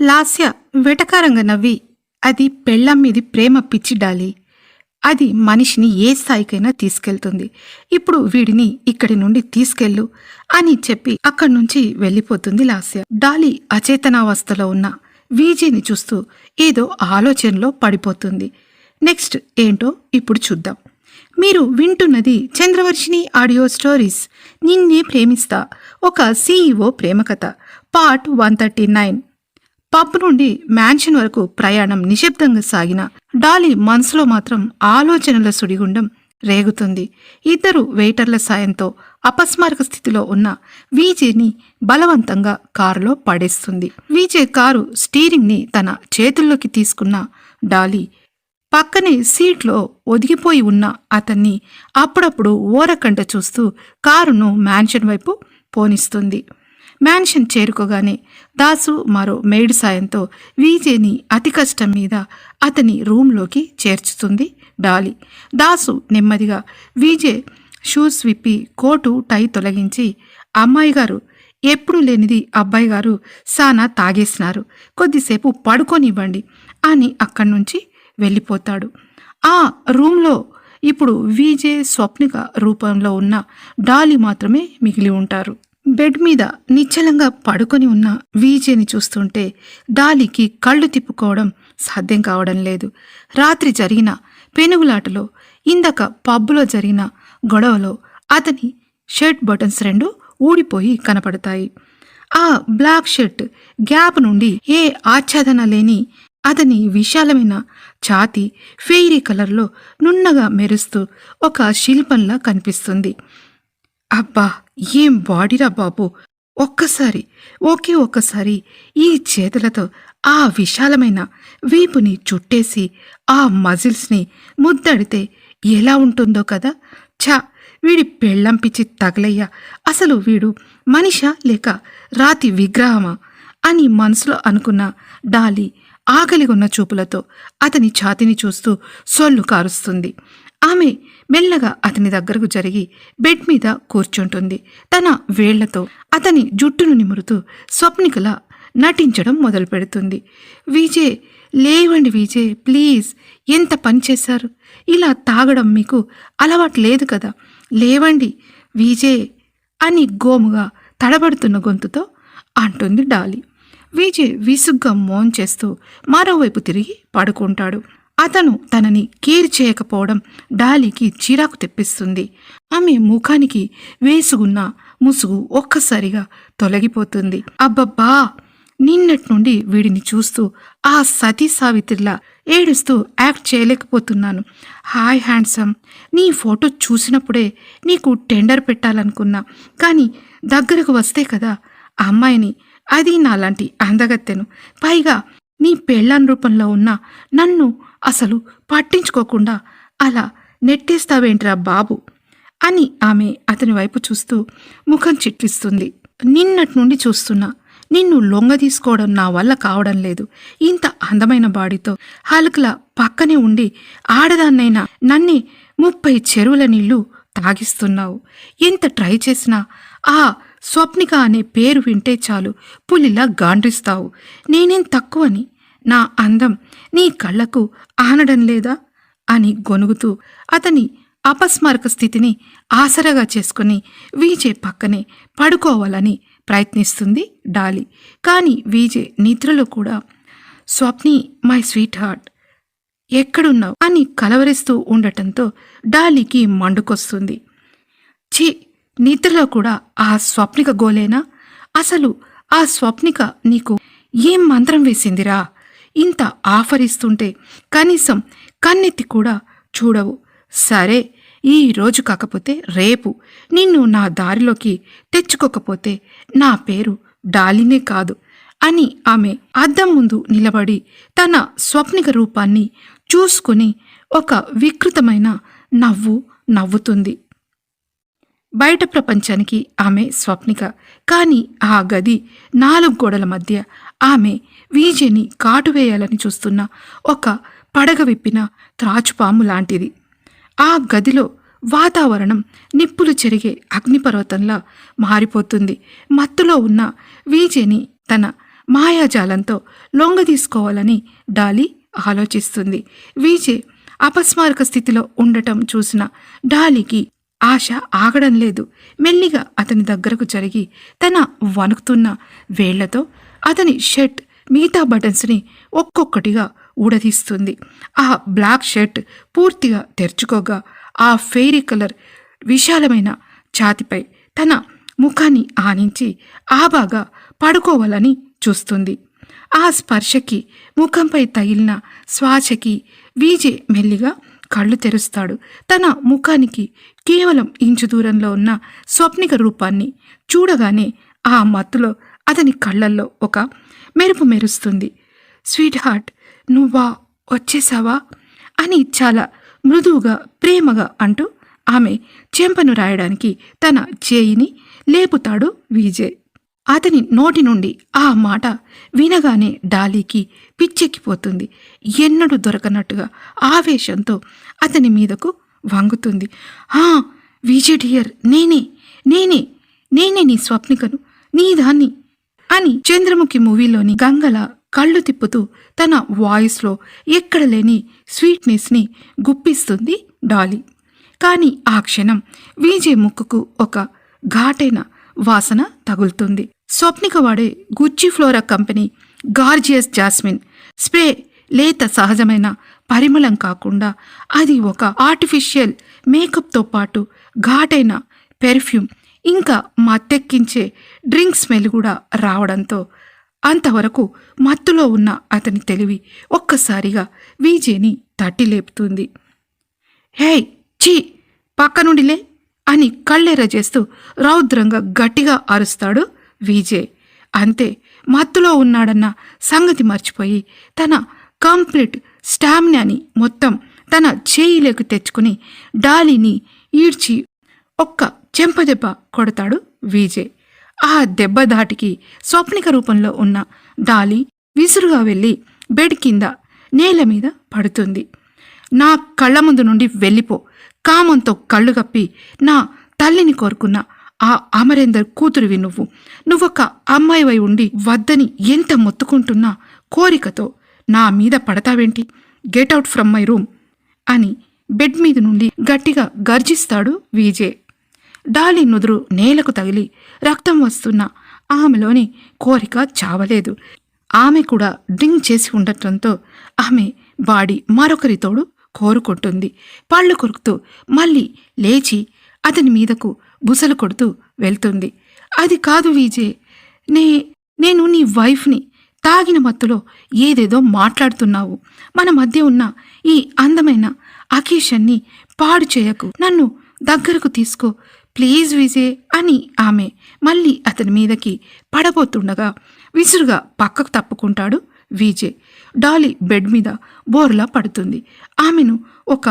లాస్య వెటకారంగా నవ్వి అది పెళ్ళం మీది ప్రేమ పిచ్చి డాలి. అది మనిషిని ఏ స్థాయికైనా తీసుకెళ్తుంది. ఇప్పుడు వీడిని ఇక్కడి నుండి తీసుకెళ్ళు అని చెప్పి అక్కడి నుంచి వెళ్ళిపోతుంది లాస్య. డాలి అచేతనావస్థలో ఉన్న వీజీని చూస్తూ ఏదో ఆలోచనలో పడిపోతుంది. నెక్స్ట్ ఏంటో ఇప్పుడు చూద్దాం. మీరు వింటున్నది చంద్రవర్షిని ఆడియో స్టోరీస్. నిన్నే ప్రేమిస్తా. ఒక CEO ప్రేమకథ. Part one thirty nine. Pub నుండి మ్యాన్షన్ వరకు ప్రయాణం నిశ్శబ్దంగా సాగిన డాలీ మనసులో మాత్రం ఆలోచనల సుడిగుండం రేగుతుంది. ఇద్దరు వెయిటర్ల సాయంతో అపస్మారక స్థితిలో ఉన్న వీజేని బలవంతంగా కారులో పడేస్తుంది. వీజే కారు స్టీరింగ్ని తన చేతుల్లోకి తీసుకున్న డాలీ పక్కనే సీట్లో ఒదిగిపోయి ఉన్న అతన్ని అప్పుడప్పుడు ఓరకంట చూస్తూ కారును మ్యాన్షన్ వైపు పోనిస్తుంది. మ్యాన్షన్ చేరుకోగానే దాసు మరో మెయిడ్ సాయంతో వీజేని అతి కష్టం మీద అతని రూంలోకి చేర్చుతుంది డాలి. దాసు నెమ్మదిగా వీజే షూస్ విప్పి కోటు టై తొలగించి అమ్మాయి గారు ఎప్పుడు లేనిది అబ్బాయి గారు సానా తాగేసినారు. కొద్దిసేపు పడుకొనివ్వండి అని అక్కడి నుంచి వెళ్ళిపోతాడు. ఆ రూమ్లో ఇప్పుడు వీజే స్వప్నిక రూపంలో ఉన్న డాలి మాత్రమే మిగిలి ఉంటారు. బెడ్ మీద నిశ్చలంగా పడుకొని ఉన్న వీజేని చూస్తుంటే డాలీకి కళ్ళు తిప్పుకోవడం సాధ్యం కావడం లేదు. రాత్రి జరిగిన పెనుగులాటలో ఇందాక పబ్బులో జరిగిన గొడవలో అతని షర్ట్ బటన్స్ రెండు ఊడిపోయి కనపడతాయి. ఆ బ్లాక్ షర్ట్ గ్యాప్ నుండి ఏ ఆచ్ఛాదన లేని అతని విశాలమైన ఛాతి ఫెయిరీ కలర్లో నున్నగా మెరుస్తూ ఒక శిల్పంలా కనిపిస్తుంది. అబ్బా! ఏం బాడీరా బాబు? ఒక్కసారి ఒకే ఒక్కసారి ఈ చేతులతో ఆ విశాలమైన వీపుని చుట్టేసి ఆ మజిల్స్ని ముద్దడితే ఎలా ఉంటుందో కదా? ఛా వీడి పెళ్ళం పిచ్చి తగలయ్యా. అసలు వీడు మనిషా లేక రాతి విగ్రహమా? అని మనసులో అనుకున్న డాలి ఆకలిగొన్న చూపులతో అతని ఛాతిని చూస్తూ సొల్లు కారుస్తుంది. ఆమె మెల్లగా అతని దగ్గరకు జరిగి బెడ్ మీద కూర్చుంటుంది. తన వేళ్ళతో అతని జుట్టును నిమురుతూ స్వప్నికలా నటించడం మొదలు పెడుతుంది విజయ్ లేవండి విజయ్ ప్లీజ్ ఎంత పని చేశారు? ఇలా తాగడం మీకు అలవాటు లేదు కదా? లేవండి విజయ్ అని గోముగా తడబడుతున్న గొంతుతో అంటుంది డాలి. విజయ్ విసుగ్గా మోన్ చేస్తూ మరోవైపు తిరిగి పడుకుంటాడు. అతను తనని కేర్ చేయకపోవడం డాలీకి చిరాకు తెప్పిస్తుంది. ఆమె ముఖానికి వేసుకున్న ముసుగు ఒక్కసారిగా తొలగిపోతుంది. అబ్బబ్బా! నిన్నటి నుండి వీడిని చూస్తూ ఆ సతీ సావిత్రిలా ఏడుస్తూ యాక్ట్ చేయలేకపోతున్నాను. Hi handsome! నీ ఫోటో చూసినప్పుడే నీకు టెండర్ పెట్టాలనుకున్నా. కానీ దగ్గరకు వస్తే కదా ఆ అమ్మాయిని అది నాలాంటి అందగత్తెను. పైగా నీ పెళ్ళాన్ రూపంలో ఉన్న నన్ను అసలు పట్టించుకోకుండా అలా నెట్టేస్తావేంట్రా బాబు అని ఆమె అతని వైపు చూస్తూ ముఖం చిట్లిస్తుంది. నిన్నటి నుండి చూస్తున్నా. నిన్ను లొంగ తీసుకోవడం నా వల్ల కావడం లేదు. ఇంత అందమైన బాడీతో హల్క్లా పక్కనే ఉండి ఆడదాన్నైనా నన్నే ముప్పై చెరువుల నీళ్ళు తాగిస్తున్నావు. ఎంత ట్రై చేసినా ఆ స్వప్నిక అనే పేరు వింటే చాలు పులిలా గాండ్రిస్తావు. నేనేం తక్కువని? నా అందం నీ కళ్ళకు ఆనడం లేదా? అని గొనుగుతూ అతని అపస్మారక స్థితిని ఆసరగా చేసుకుని వీజే పక్కనే పడుకోవాలని ప్రయత్నిస్తుంది డాలి. కానీ వీజే నిద్రలో కూడా స్వప్ని మై స్వీట్ హార్ట్ ఎక్కడున్నావు? అని కలవరిస్తూ ఉండటంతో డాలీకి మండుకొస్తుంది. ఛీ నిద్రలో కూడా ఆ స్వప్నిక గోలేనా? అసలు ఆ స్వప్నిక నీకు ఏం మంత్రం వేసిందిరా? ఇంత ఆఫర్ ఇస్తుంటే కనీసం కన్నెత్తి కూడా చూడవు. సరే ఈ రోజు కాకపోతే రేపు. నిన్ను నా దారిలోకి తెచ్చుకోకపోతే నా పేరు డాలినే కాదు అని ఆమె అద్దం ముందు నిలబడి తన స్వప్నిక రూపాన్ని చూసుకుని ఒక వికృతమైన నవ్వు నవ్వుతుంది. బయట ప్రపంచానికి ఆమె స్వప్నిక కానీ ఆ గది నాలుగు గోడల మధ్య ఆమె వీజని కాటువేయాలని చూస్తున్న ఒక పడగ విప్పిన త్రాచుపాము లాంటిది. ఆ గదిలో వాతావరణం నిప్పులు చెరిగే అగ్నిపర్వతంలా మారిపోతుంది. మత్తులో ఉన్న వీజేని తన మాయాజాలంతో లొంగ తీసుకోవాలని డాలీ ఆలోచిస్తుంది. విజయ్ అపస్మారక స్థితిలో ఉండటం చూసిన డాలీకి ఆశ ఆగడం లేదు. మెల్లిగా అతని దగ్గరకు జరిగి తన వణుకుతున్న వేళ్ళతో అతని షర్ట్ మిగతా బటన్స్ని ఒక్కొక్కటిగా ఊడదీస్తుంది. ఆ బ్లాక్ షర్ట్ పూర్తిగా తెరుచుకోగా ఆ ఫెయిరీ కలర్ విశాలమైన ఛాతిపై తన ముఖాన్ని ఆనించి ఆబాగా పడుకోవాలని చూస్తుంది. ఆ స్పర్శకి ముఖంపై తగిలిన శ్వాసకి వీజే మెల్లిగా కళ్ళు తెరుస్తాడు. తన ముఖానికి కేవలం ఇంచు దూరంలో ఉన్న స్వప్నిక రూపాన్ని చూడగానే ఆ మత్తులో అతని కళ్ళల్లో ఒక మెరుపు మెరుస్తుంది. స్వీట్ హార్ట్ నువ్వా? వచ్చేసావా? అని చాలా మృదువుగా ప్రేమగా అంటూ ఆమె చెంపను రాయడానికి తన చేయిని లేపుతాడు విజయ్. అతని నోటి నుండి ఆ మాట వినగానే డాలీకి పిచ్చెక్కిపోతుంది. ఎన్నడూ దొరకనట్టుగా ఆవేశంతో అతని మీదకు వంగుతుంది. ఆ విజయ్ డియర్ నేనే నేనే నేనే నీ స్వప్నికను నీ దాన్ని అని చంద్రముఖి మూవీలోని గంగల కళ్ళు తిప్పుతూ తన వాయిస్లో ఎక్కడ లేని స్వీట్నెస్ని గుప్పిస్తుంది డాలీ. కానీ ఆ క్షణం విజయ్ ముక్కుకు ఒక ఘాటైన వాసన తగులుతుంది. స్వప్నిక వాడే Gucci Flora company gorgeous jasmine spray లేత సహజమైన పరిమళం కాకుండా అది ఒక ఆర్టిఫిషియల్ మేకప్తో పాటు ఘాటైన పెర్ఫ్యూమ్ ఇంకా మత్తెక్కించే డ్రింక్ స్మెల్ కూడా రావడంతో అంతవరకు మత్తులో ఉన్న అతని తెలివి ఒక్కసారిగా విజేని తట్టి లేపుతుంది హేయ్ చీ పక్క నుండిలే అని కళ్ళెర చేస్తూ రౌద్రంగా గట్టిగా అరుస్తాడు విజయ్. అంతే మత్తులో ఉన్నాడన్న సంగతి మర్చిపోయి తన కంప్లీట్ స్టామినాని మొత్తం తన చేయిలోకి తెచ్చుకుని డాలీని ఈడ్చి ఒక్క చెంపదెబ్బ కొడతాడు విజయ్. ఆ దెబ్బ దాటికి స్వప్నిక రూపంలో ఉన్న డాలి విసురుగా వెళ్ళి బెడ్ కింద నేల మీద పడుతుంది. నా కళ్ళ ముందు నుండి వెళ్ళిపో. కామంతో కళ్ళు కప్పి నా తల్లిని కోరుకున్న ఆ అమరేందర్ కూతురివి నువ్వు. నువ్వొక అమ్మాయివై ఉండి వద్దని ఎంత మొత్తుకుంటున్నా కోరికతో నా మీద పడతావేంటి? Get out from my room అని బెడ్ మీద నుండి గట్టిగా గర్జిస్తాడు విజయ్. డాలీ నుదురు నేలకు తగిలి రక్తం వస్తున్న ఆమెలోని కోరిక చావలేదు. ఆమె కూడా డ్రింక్ చేసి ఉండటంతో ఆమె బాడీ మరొకరి తోడు కోరుకుంటుంది. పళ్ళు కొరుకుతూ మళ్ళీ లేచి అతని మీదకు బుసలు కొడుతూ వెళ్తుంది. అది కాదు వీజే నే నేను నీ వైఫ్ని తాగిన మత్తులో ఏదేదో మాట్లాడుతున్నావు. మన మధ్య ఉన్న ఈ అందమైన అకేషన్ని పాడు చేయకు. నన్ను దగ్గరకు తీసుకో. ప్లీజ్ విజయ్ అని ఆమె మళ్ళీ అతని మీదకి పడబోతుండగా విసురుగా పక్కకు తప్పుకుంటాడు విజయ్ డాలీ బెడ్ మీద బోర్లా పడుతుంది. ఆమెను ఒక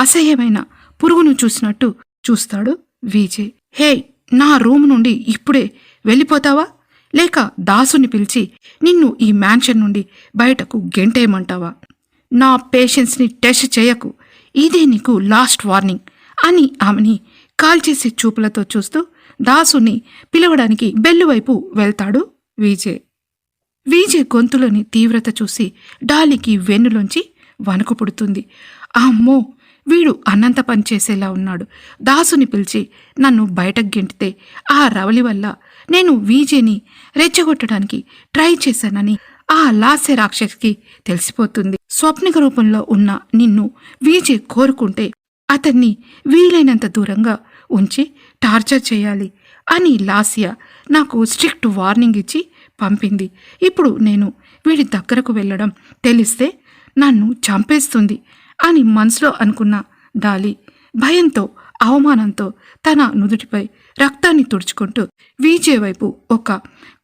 అసహ్యమైన పురుగును చూసినట్టు చూస్తాడు విజయ్ హే నా రూమ్ నుండి ఇప్పుడే వెళ్ళిపోతావా? లేక దాసుని పిలిచి నిన్ను ఈ మ్యాన్షన్ నుండి బయటకు గెంటేయమంటావా? నా పేషెన్స్ని టెస్ట్ చేయకు. ఇదే నీకు లాస్ట్ వార్నింగ్ అని ఆమెని కాల్చేసే చూపులతో చూస్తూ దాసుని పిలవడానికి బెల్లు వైపు వెళ్తాడు విజయ్. విజయ్ గొంతులోని తీవ్రత చూసి డాలీకి వెన్నులోంచి వణుకు పుడుతుంది. అమ్మో! వీడు అన్నంత పని చేసేలా ఉన్నాడు. దాసుని పిలిచి నన్ను బయటకు గెంటితే ఆ రవలి వల్ల నేను వీజేని రెచ్చగొట్టడానికి ట్రై చేశానని ఆ లాస్య రాక్షసికి తెలిసిపోతుంది. స్వప్నిక రూపంలో ఉన్న నిన్ను వీజే కోరుకుంటే అతన్ని వీలైనంత దూరంగా ఉంచి టార్చర్ చేయాలి అని లాసియా నాకు స్ట్రిక్ట్ వార్నింగ్ ఇచ్చి పంపింది. ఇప్పుడు నేను వీడి దగ్గరకు వెళ్ళడం తెలిస్తే నన్ను చంపేస్తుంది అని మనసులో అనుకున్న డాలి భయంతో అవమానంతో తన నుదుటిపై రక్తాన్ని తుడుచుకుంటూ వీచే వైపు ఒక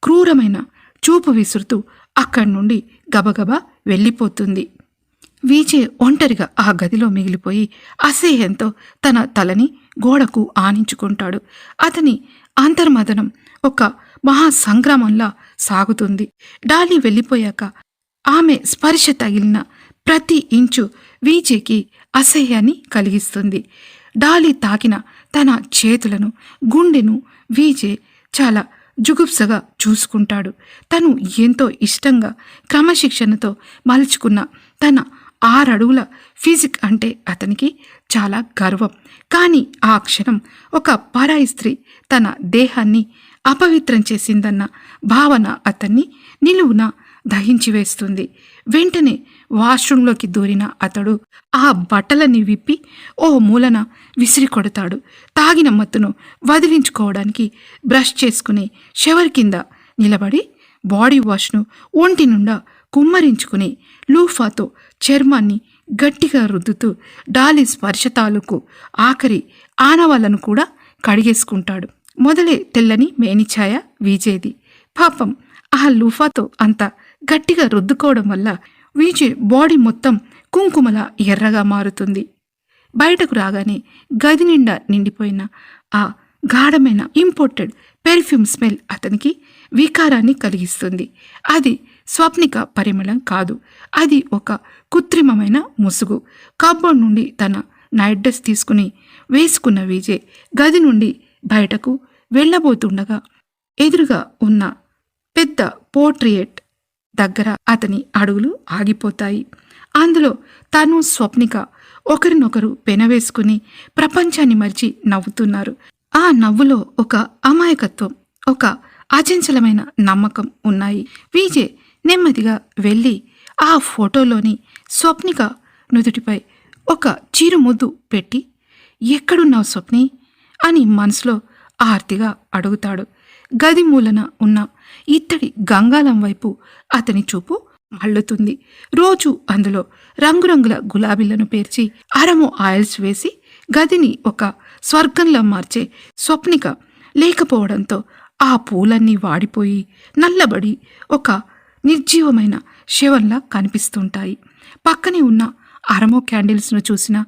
క్రూరమైన చూపు విసురుతూ అక్కడి నుండి గబగబా వెళ్ళిపోతుంది. వీచే ఒంటరిగా ఆ గదిలో మిగిలిపోయి అసహ్యంతో తన తలని గోడకు ఆనించుకుంటాడు. అతని అంతర్మదనం ఒక మహా సంగ్రామంలా సాగుతుంది. డాలీ వెళ్ళిపోయాక ఆమె స్పర్శ తగిలిన ప్రతి ఇంచు వీచేకి అసహ్యాన్ని కలిగిస్తుంది. డాలీ తాకిన తన చేతులను గుండెను వీజే చాలా జుగుప్సగా చూసుకుంటాడు. తను ఎంతో ఇష్టంగా క్రమశిక్షణతో మలుచుకున్న తన ఆరడుగుల ఫిజిక్ అంటే అతనికి చాలా గర్వం. కానీ ఆ క్షణం ఒక పరాయి స్త్రీ తన దేహాన్ని అపవిత్రం చేసిందన్న భావన అతన్ని నిలువున దహించి వేస్తుంది. వెంటనే వాష్రూంలోకి దూరిన అతడు ఆ బట్టలని విప్పి ఓ మూలన విసిరి కొడతాడు. తాగిన మత్తును వదిలించుకోవడానికి బ్రష్ చేసుకుని షవర్ కింద నిలబడి బాడీ వాష్ను ఒంటి నుండా కుమ్మరించుకుని లూఫాతో చర్మాన్ని గట్టిగా రుద్దుతూ డాలీ స్పర్శ తాలూకు ఆఖరి ఆనవాళ్ళను కూడా కడిగేసుకుంటాడు. మొదలే తెల్లని మేనిఛాయ వీజేది. పాపం ఆ లూఫాతో అంత గట్టిగా రుద్దుకోవడం వల్ల వీజే బాడీ మొత్తం కుంకుమల ఎర్రగా మారుతుంది. బయటకు రాగానే గది నిండా నిండిపోయిన ఆ గాఢమైన ఇంపోర్టెడ్ పెర్ఫ్యూమ్ స్మెల్ అతనికి వికారాన్ని కలిగిస్తుంది. అది స్వప్నిక పరిమళం కాదు. అది ఒక కృత్రిమమైన ముసుగు. కబోర్డ్ నుండి తన నైట్ డ్రెస్ తీసుకుని వేసుకున్న విజయ్ గది నుండి బయటకు వెళ్ళబోతుండగా ఎదురుగా ఉన్న పెద్ద పోర్ట్రియేట్ దగ్గర అతని అడుగులు ఆగిపోతాయి. అందులో తను స్వప్నిక ఒకరినొకరు పెనవేసుకుని ప్రపంచాన్ని మరిచి నవ్వుతున్నారు. ఆ నవ్వులో ఒక అమాయకత్వం ఒక అచంచలమైన నమ్మకం ఉన్నాయి. విజయ్ నెమ్మదిగా వెళ్ళి ఆ ఫోటోలోని స్వప్నిక నుదుటిపై ఒక చిరుముద్దు పెట్టి ఎక్కడున్నావు స్వప్ని? అని మనసులో ఆర్తిగా అడుగుతాడు. గది మూలన ఉన్న ఇత్తడి గంగాలం వైపు అతని చూపు మళ్ళుతుంది రోజు అందులో రంగురంగుల గులాబీలను పేర్చి అరము ఆయిల్స్ వేసి గదిని ఒక స్వర్గంలా మార్చే స్వప్నిక లేకపోవడంతో ఆ పూలన్నీ వాడిపోయి నల్లబడి ఒక నిర్జీవమైన శవంలా కనిపిస్తుంటాయి. పక్కనే ఉన్న అరమో క్యాండిల్స్ను చూసిన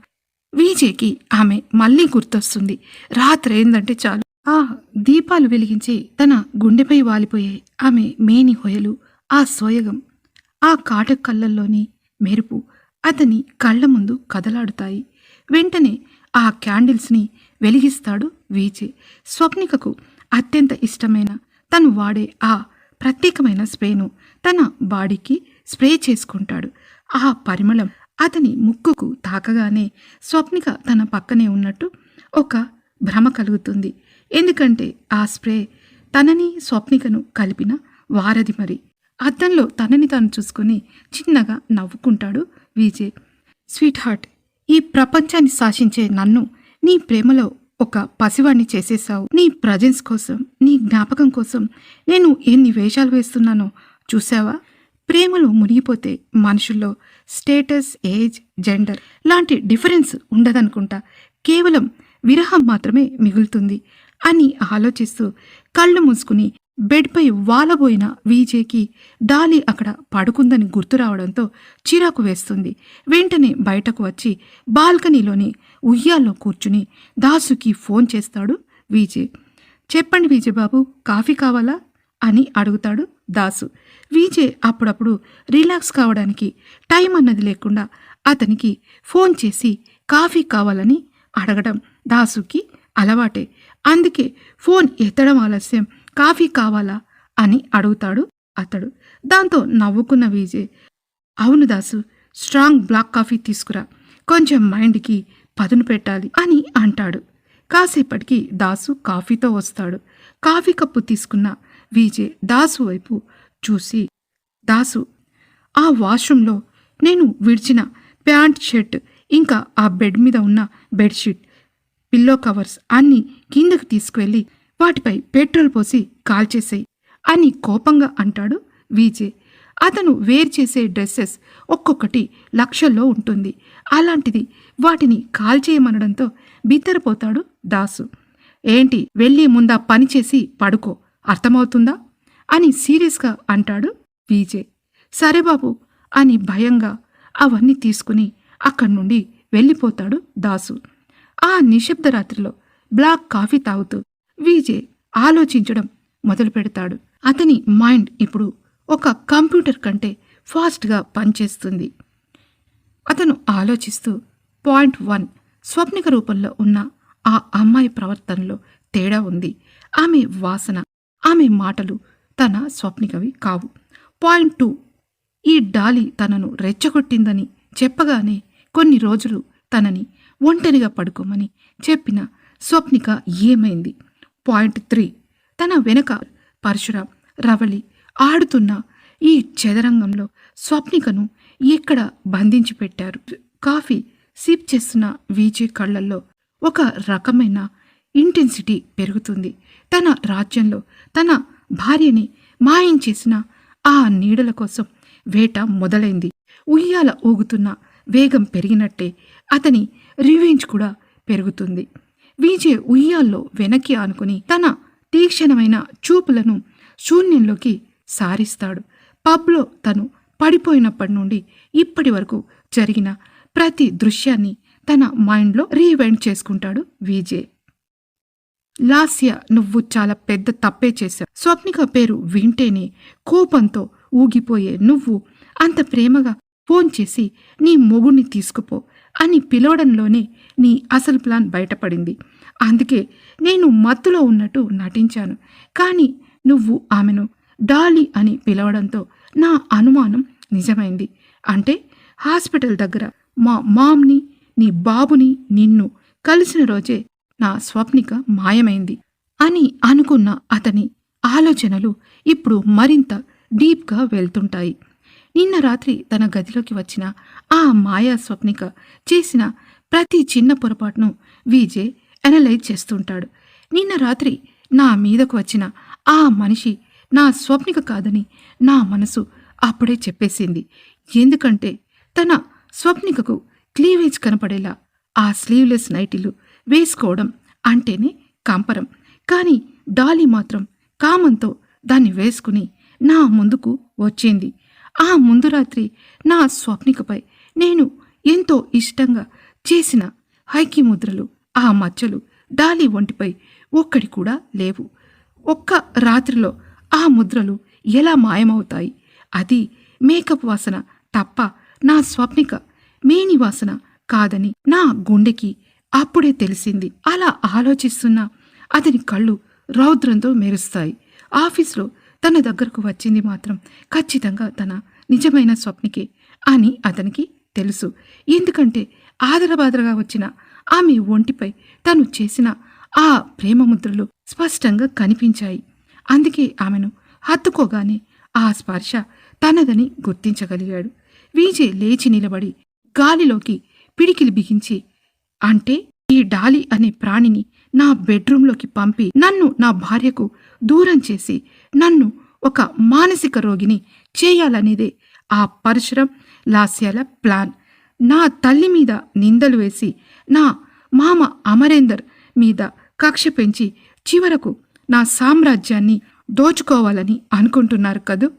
విజయ్కి ఆమె మళ్ళీ గుర్తొస్తుంది. రాత్రి ఏందంటే చాలు. ఆ దీపాలు వెలిగించి తన గుండెపై వాలిపోయే ఆమె మేని హొయలు ఆ సోయగం ఆ కాట కళ్ళల్లోని మెరుపు అతని కళ్ళ ముందు కదలాడుతాయి. వెంటనే ఆ క్యాండిల్స్ని వెలిగిస్తాడు వీజే స్వప్నికకు అత్యంత ఇష్టమైన తను వాడే ఆ ప్రత్యేకమైన స్ప్రేను తన బాడీకి స్ప్రే చేసుకుంటాడు. ఆ పరిమళం అతని ముక్కుకు తాకగానే స్వప్నిక తన పక్కనే ఉన్నట్టు ఒక భ్రమ కలుగుతుంది. ఎందుకంటే ఆ స్ప్రే తనని స్వప్నికను కలిపిన వారధి మరి. అద్దంలో తనని తాను చూసుకుని చిన్నగా నవ్వుకుంటాడు విజయ్. స్వీట్ హార్ట్ ఈ ప్రపంచాన్ని శాసించే నన్ను నీ ప్రేమలో ఒక పసివాణ్ణి చేసేసావు నీ ప్రజెన్స్ కోసం నీ జ్ఞాపకం కోసం నేను ఎన్ని వేషాలు వేస్తున్నానో చూసావా ప్రేమలో మునిగిపోతే మనుషుల్లో స్టేటస్ ఏజ్ జెండర్ లాంటి డిఫరెన్స్ ఉండదనుకుంటా. కేవలం విరహం మాత్రమే మిగులుతుంది అని ఆలోచిస్తూ కళ్ళు మూసుకుని బెడ్పై వాలబోయిన వీజేకి డాలీ అక్కడ పడుకుందని గుర్తు రావడంతో చిరాకు వేస్తుంది. వెంటనే బయటకు వచ్చి బాల్కనీలోని ఉయ్యాలో కూర్చుని దాసుకి ఫోన్ చేస్తాడు వీజే చెప్పండి విజయబాబు కాఫీ కావాలా? అని అడుగుతాడు దాసు. విజయ్ అప్పుడప్పుడు రిలాక్స్ కావడానికి టైం అన్నది లేకుండా అతనికి ఫోన్ చేసి కాఫీ కావాలని అడగడం దాసుకి అలవాటే. అందుకే ఫోన్ ఎత్తడం ఆలస్యం కాఫీ కావాలా అని అడుగుతాడు అతడు. దాంతో నవ్వుకున్న విజయ్ అవును దాసు స్ట్రాంగ్ బ్లాక్ కాఫీ తీసుకురా. కొంచెం మైండ్కి పదును పెట్టాలి అని అంటాడు. కాసేపటికి దాసు కాఫీతో వస్తాడు. కాఫీ కప్పు తీసుకున్న విజయ్ దాసు వైపు చూసి దాసు ఆ వాష్రూంలో నేను విడిచిన ప్యాంట్ షర్ట్ ఇంకా ఆ బెడ్ మీద ఉన్న బెడ్షీట్ పిల్లో కవర్స్ అన్నీ కిందకు తీసుకువెళ్ళి వాటిపై పెట్రోల్ పోసి కాల్చేసేయి అని కోపంగా అంటాడు విజయ్. అతను వేర్ చేసే డ్రెస్సెస్ ఒక్కొక్కటి లక్షల్లో ఉంటుంది. అలాంటిది వాటిని కాల్చేయమనడంతో బిత్తరపోతాడు దాసు. ఏంటి వెళ్ళి ముందా పనిచేసి పడుకో అర్థమవుతుందా? అని సీరియస్గా అంటాడు విజయ్. సరే బాబు అని భయంగా అవన్నీ తీసుకుని అక్కడి నుండి వెళ్ళిపోతాడు దాసు. ఆ నిశ్శబ్ద రాత్రిలో బ్లాక్ కాఫీ తాగుతూ విజయ్ ఆలోచించడం మొదలు పెడతాడు అతని మైండ్ ఇప్పుడు ఒక కంప్యూటర్ కంటే ఫాస్ట్గా పనిచేస్తుంది. అతను ఆలోచిస్తూ పాయింట్ వన్ స్వప్నిక రూపంలో ఉన్న ఆ అమ్మాయి ప్రవర్తనలో తేడా ఉంది. ఆమె వాసన ఆమె మాటలు తన స్వప్నికవి కావు. పాయింట్ టూ ఈ డాలి తనను రెచ్చగొట్టిందని చెప్పగానే కొన్ని రోజులు తనని ఒంటరిగా పడుకోమని చెప్పిన స్వప్నిక ఏమైంది? పాయింట్ త్రీ తన వెనక పరశురాం రవళి ఆడుతున్న ఈ చదరంగంలో స్వప్నికను ఎక్కడ బంధించి పెట్టారు కాఫీ సిప్ చేస్తున్న వీజే కళ్ళల్లో ఒక రకమైన ఇంటెన్సిటీ పెరుగుతుంది. తన రాజ్యంలో తన భార్యని మాయం చేసిన ఆ నీడల కోసం వేట మొదలైంది. ఉయ్యాల ఊగుతున్న వేగం పెరిగినట్టే అతని రివెంజ్ కూడా పెరుగుతుంది. విజయ్ ఉయ్యాల్లో వెనక్కి ఆనుకుని తన తీక్షణమైన చూపులను శూన్యంలోకి సారిస్తాడు. పబ్లో తను పడిపోయినప్పటి నుండి ఇప్పటి వరకు జరిగిన ప్రతి దృశ్యాన్ని తన మైండ్లో రీవెండ్ చేసుకుంటాడు విజయ్. లాస్య నువ్వు చాలా పెద్ద తప్పే చేశావు. స్వప్నిక పేరు వింటేనే కోపంతో ఊగిపోయే నువ్వు అంత ప్రేమగా ఫోన్ చేసి నీ మొగుణ్ణి తీసుకుపో అని పిలవడంలోనే నీ అసలు ప్లాన్ బయటపడింది. అందుకే నేను మత్తులో ఉన్నట్టు నటించాను. కానీ నువ్వు ఆమెను డాలీ అని పిలవడంతో నా అనుమానం నిజమైంది. అంటే హాస్పిటల్ దగ్గర మా మామ్ని నీ బాబుని నిన్ను కలిసిన రోజే నా స్వప్నిక మాయమైంది అని అనుకున్న అతని ఆలోచనలు ఇప్పుడు మరింత డీప్గా వెళ్తుంటాయి. నిన్న రాత్రి తన గదిలోకి వచ్చిన ఆ మాయా స్వప్నిక చేసిన ప్రతి చిన్న పొరపాటును విజే అనలైజ్ చేస్తుంటాడు. నిన్న రాత్రి నా మీదకు వచ్చిన ఆ మనిషి నా స్వప్నిక కాదని నా మనసు అప్పుడే చెప్పేసింది. ఎందుకంటే తన స్వప్నికకు క్లీవేజ్ కనపడేలా ఆ స్లీవ్లెస్ నైటీలు వేసుకోవడం అంటేనే కంపరం. కానీ డాలీ మాత్రం కామంతో దాన్ని వేసుకుని నా ముందుకు వచ్చింది. ఆ ముందు రాత్రి నా స్వప్నికపై నేను ఎంతో ఇష్టంగా చేసిన హైకి ముద్రలు ఆ మచ్చలు డాలీ ఒంటిపై ఒక్కడి కూడా లేవు. ఒక్క రాత్రిలో ఆ ముద్రలు ఎలా మాయమవుతాయి? అది మేకప్ వాసన తప్ప నా స్వప్నిక మేని వాసన కాదని నా గుండెకి అప్పుడే తెలిసింది. అలా ఆలోచిస్తున్న అతని కళ్ళు రౌద్రంతో మెరుస్తాయి. ఆఫీస్లో తన దగ్గరకు వచ్చింది మాత్రం ఖచ్చితంగా తన నిజమైన స్వప్నికే అని అతనికి తెలుసు. ఎందుకంటే ఆదరబాదరగా వచ్చిన ఆమె ఒంటిపై తను చేసిన ఆ ప్రేమ ముద్రలు స్పష్టంగా కనిపించాయి. అందుకే ఆమెను హత్తుకోగానే ఆ స్పర్శ తనదని గుర్తించగలిగాడు. విజయ్ లేచి నిలబడి గాలిలోకి పిడికిలి బిగించి అంటే ఈ డాలి అనే ప్రాణిని నా బెడ్రూంలోకి పంపి నన్ను నా భార్యకు దూరం చేసి నన్ను ఒక మానసిక రోగిని చేయాలనేదే ఆ పరశురం లాస్యాల ప్లాన్. నా తల్లి మీద నిందలు వేసి నా మామ అమరేందర్ మీద కక్ష పెంచి చివరకు నా సామ్రాజ్యాన్ని దోచుకోవాలని అనుకుంటున్నారు కదూ?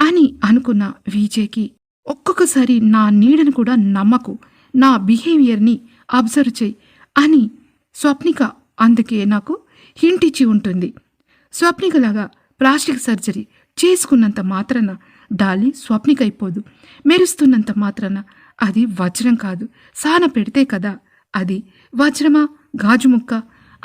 అని అనుకున్న విజయ్కి ఒక్కొక్కసారి నా నీడను కూడా నమ్మకు నా బిహేవియర్ని అబ్జర్వ్ చేయి అని స్వప్నిక అందుకే నాకు హింటిచ్చి ఉంటుంది. స్వప్నికలాగా ప్లాస్టిక్ సర్జరీ చేసుకున్నంత మాత్రాన డాలి స్వప్నిక అయిపోదు మెరుస్తున్నంత మాత్రాన అది వజ్రం కాదు. సాన పెడితే కదా అది వజ్రమా గాజు ముక్క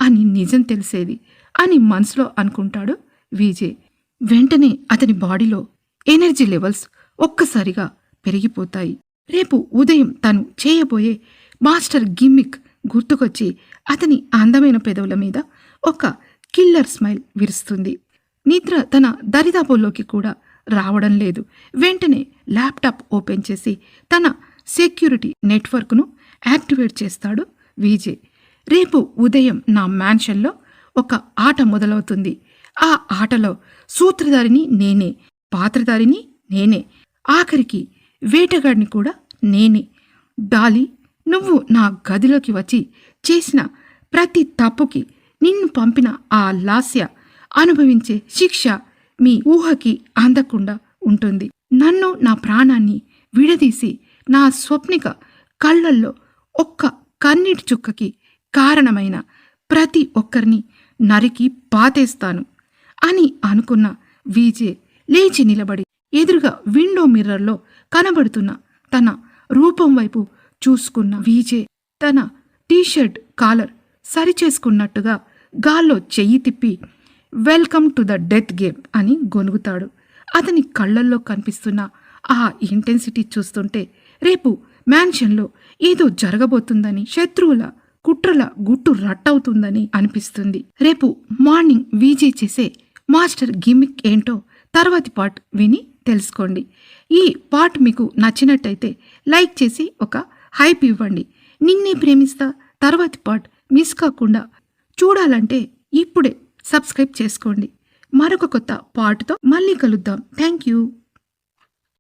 అని నిజం తెలిసేది అని మనసులో అనుకుంటాడు విజయ్. వెంటనే అతని బాడీలో ఎనర్జీ లెవెల్స్ ఒక్కసారిగా పెరిగిపోతాయి. రేపు ఉదయం తను చేయబోయే మాస్టర్ గిమ్మిక్ గుర్తుకొచ్చి అతని అందమైన పెదవుల మీద ఒక కిల్లర్ స్మైల్ విరుస్తుంది. నిద్ర తన దరిదాపుల్లోకి కూడా రావడం లేదు. వెంటనే ల్యాప్టాప్ ఓపెన్ చేసి తన సెక్యూరిటీ నెట్వర్క్ను యాక్టివేట్ చేస్తాడు విజయ్. రేపు ఉదయం నా మ్యాన్షన్లో ఒక ఆట మొదలవుతుంది. ఆ ఆటలో సూత్రధారిని నేనే పాత్రధారిని నేనే ఆఖరికి వేటగాడిని కూడా నేనే. డాలి నువ్వు నా గదిలోకి వచ్చి చేసిన ప్రతి తప్పుకి నిన్ను పంపిన ఆ లాస్య అనుభవించే శిక్ష మీ ఊహకి అందకుండా ఉంటుంది. నన్ను నా ప్రాణాన్ని విడదీసి నా స్వప్నిక కళ్ళల్లో ఒక్క కన్నీటి చుక్కకి కారణమైన ప్రతి ఒక్కరిని నరికి పాతేస్తాను అని అనుకున్న విజే లేచి నిలబడి ఎదురుగా విండో మిర్రర్లో కనబడుతున్న తన రూపం వైపు చూసుకున్న విజే తన టీషర్ట్ కాలర్ సరిచేసుకున్నట్టుగా గాల్లో చెయ్యి తిప్పి welcome to the death game అని గొనుగుతాడు అతని కళ్ళల్లో కనిపిస్తున్న ఆ ఇంటెన్సిటీ చూస్తుంటే రేపు మ్యాన్షన్లో ఏదో జరగబోతుందని శత్రువుల కుట్రల గుట్టు రట్టవుతుందని అనిపిస్తుంది. రేపు మార్నింగ్ వీజే చేసే మాస్టర్ గిమిక్ ఏంటో తర్వాతి పార్ట్ విని తెలుసుకోండి. ఈ పార్ట్ మీకు నచ్చినట్టయితే లైక్ చేసి ఒక హైప్ ఇవ్వండి. నిన్నే ప్రేమిస్తా తర్వాతి పార్ట్ మిస్ కాకుండా చూడాలంటే ఇప్పుడే సబ్స్క్రైబ్ చేసుకోండి. మరొక కొత్త పాటతో మళ్ళీ కలుద్దాం. Thank you.